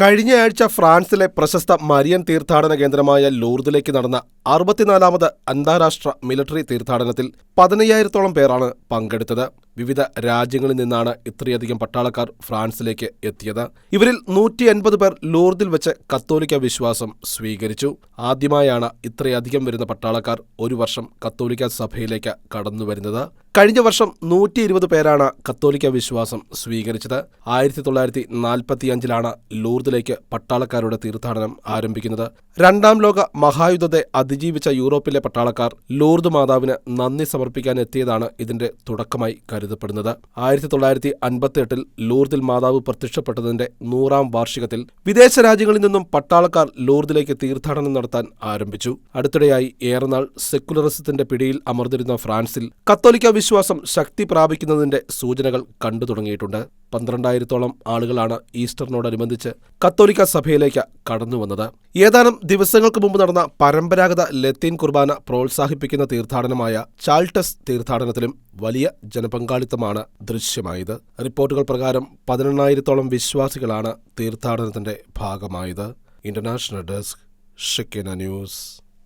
കഴിഞ്ഞയാഴ്ച ഫ്രാൻസിലെ പ്രശസ്ത മരിയൻ തീർത്ഥാടന കേന്ദ്രമായ ലൂർദിലേക്ക് നടന്ന അറുപത്തിനാലാമത് അന്താരാഷ്ട്ര മിലിറ്ററി തീർത്ഥാടനത്തിൽ പതിനയ്യായിരത്തോളം പേരാണ് പങ്കെടുത്തത്. വിവിധ രാജ്യങ്ങളിൽ നിന്നാണ് ഇത്രയധികം പട്ടാളക്കാർ ഫ്രാൻസിലേക്ക് എത്തിയത്. ഇവരിൽ നൂറ്റി എൺപത് പേർ ലൂർദിൽ വെച്ച് കത്തോലിക്ക വിശ്വാസം സ്വീകരിച്ചു. ആദ്യമായാണ് ഇത്രയധികം വരുന്ന പട്ടാളക്കാർ ഒരു വർഷം കത്തോലിക്ക സഭയിലേക്ക് കടന്നുവരുന്നത് കഴിഞ്ഞ വർഷം നൂറ്റി ഇരുപത് പേരാണ് കത്തോലിക്ക വിശ്വാസം സ്വീകരിച്ചത്. ആയിരത്തി തൊള്ളായിരത്തി നാൽപ്പത്തിയഞ്ചിലാണ് ലൂർദിലേക്ക് പട്ടാളക്കാരുടെ തീർത്ഥാടനം ആരംഭിക്കുന്നത്. രണ്ടാം ലോക മഹായുദ്ധത്തെ അതിജീവിച്ച യൂറോപ്പിലെ പട്ടാളക്കാർ ലൂർദ് മാതാവിന് നന്ദി സമർപ്പിക്കാൻ എത്തിയതാണ് ഇതിന്റെ തുടക്കമായി കരുതപ്പെടുന്നത് ആയിരത്തി തൊള്ളായിരത്തി അൻപത്തിയെട്ടിൽ ലൂർദിൽ മാതാവ് പ്രത്യക്ഷപ്പെട്ടതിന്റെ നൂറാം വാർഷികത്തിൽ വിദേശ രാജ്യങ്ങളിൽ നിന്നും പട്ടാളക്കാർ ലൂർദിലേക്ക് തീർത്ഥാടനം നടത്താൻ ആരംഭിച്ചു. അടുത്തിടെയായി ഏറെനാൾ സെക്കുലറിസത്തിന്റെ പിടിയിൽ അമർന്നിരുന്ന ഫ്രാൻസിൽ കത്തോലിക്ക വിശ്വാസം ശക്തി പ്രാപിക്കുന്നതിന്റെ സൂചനകൾ കണ്ടു തുടങ്ങിയിട്ടുണ്ട്. പന്ത്രണ്ടായിരത്തോളം ആളുകളാണ് ഈസ്റ്ററിനോടനുബന്ധിച്ച് കത്തോലിക്ക സഭയിലേക്ക് കടന്നുവന്നത് ഏതാനും ദിവസങ്ങൾക്ക് മുമ്പ് നടന്ന പരമ്പരാഗത ലത്തീൻ കുർബാന പ്രോത്സാഹിപ്പിക്കുന്ന തീർത്ഥാടനമായ ചാൾട്ടസ് തീർത്ഥാടനത്തിലും വലിയ ജനപങ്കാളിത്തമാണ് ദൃശ്യമായത്. റിപ്പോർട്ടുകൾ പ്രകാരം പതിനെണ്ണായിരത്തോളം വിശ്വാസികളാണ് തീർത്ഥാടനത്തിന്റെ ഭാഗമായത്. International desk Shikhina news.